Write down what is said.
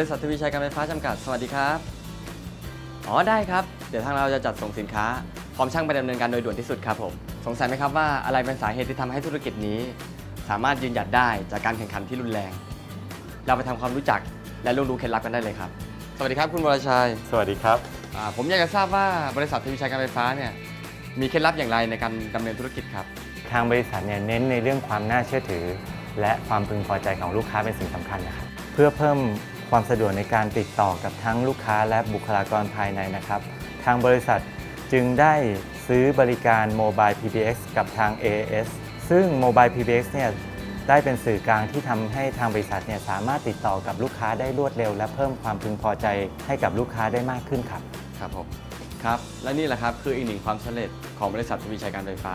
ริษัททวีชัยการไฟฟ้าจำกัด สวัสดีครับ อ๋อได้ครับ เดี๋ยวทางเราจะจัดส่งสินค้า พร้อมช่างไปดำเนินการโดยด่วนที่สุดครับผม สงสัยไหมครับว่าอะไรเป็นสาเหตุที่ทำให้ธุรกิจนี้ สามารถยืนหยัดได้จากการแข่งขันที่รุนแรง เราไปทำความรู้จักและรู้รู้เคล็ดลับกันได้เลยครับ สวัสดีครับคุณวรชัยสวัสดีครับ อ่าผมอยากจะทราบว่าบริษัททวีชัยการไฟฟ้าเนี่ยมีเคล็ดลับอย่างไรในการดำเนินธุรกิจครับ ทางบริษัทเนี่ยเน้นในเรื่องความน่าเชื่อถือ และความพึงพอใจของลูกค้าเป็นสิ่งสำคัญนะครับ เพื่อเพิ่ม ความสะดวกในการติดต่อกับทั้งลูกค้าและบุคลากรภายในนะครับ ทางบริษัทจึงได้ซื้อบริการ Mobile PBX กับทาง AS ซึ่ง Mobile PBX เนี่ยได้เป็นสื่อกลางที่ทำให้ทางบริษัทเนี่ยสามารถติดต่อกับลูกค้าได้รวดเร็ว และเพิ่มความพึงพอใจให้กับลูกค้าได้มากขึ้นครับ ครับผม ครับ และนี่แหละครับคืออีกหนึ่งความสำเร็จของบริษัททวีชัยการไฟฟ้า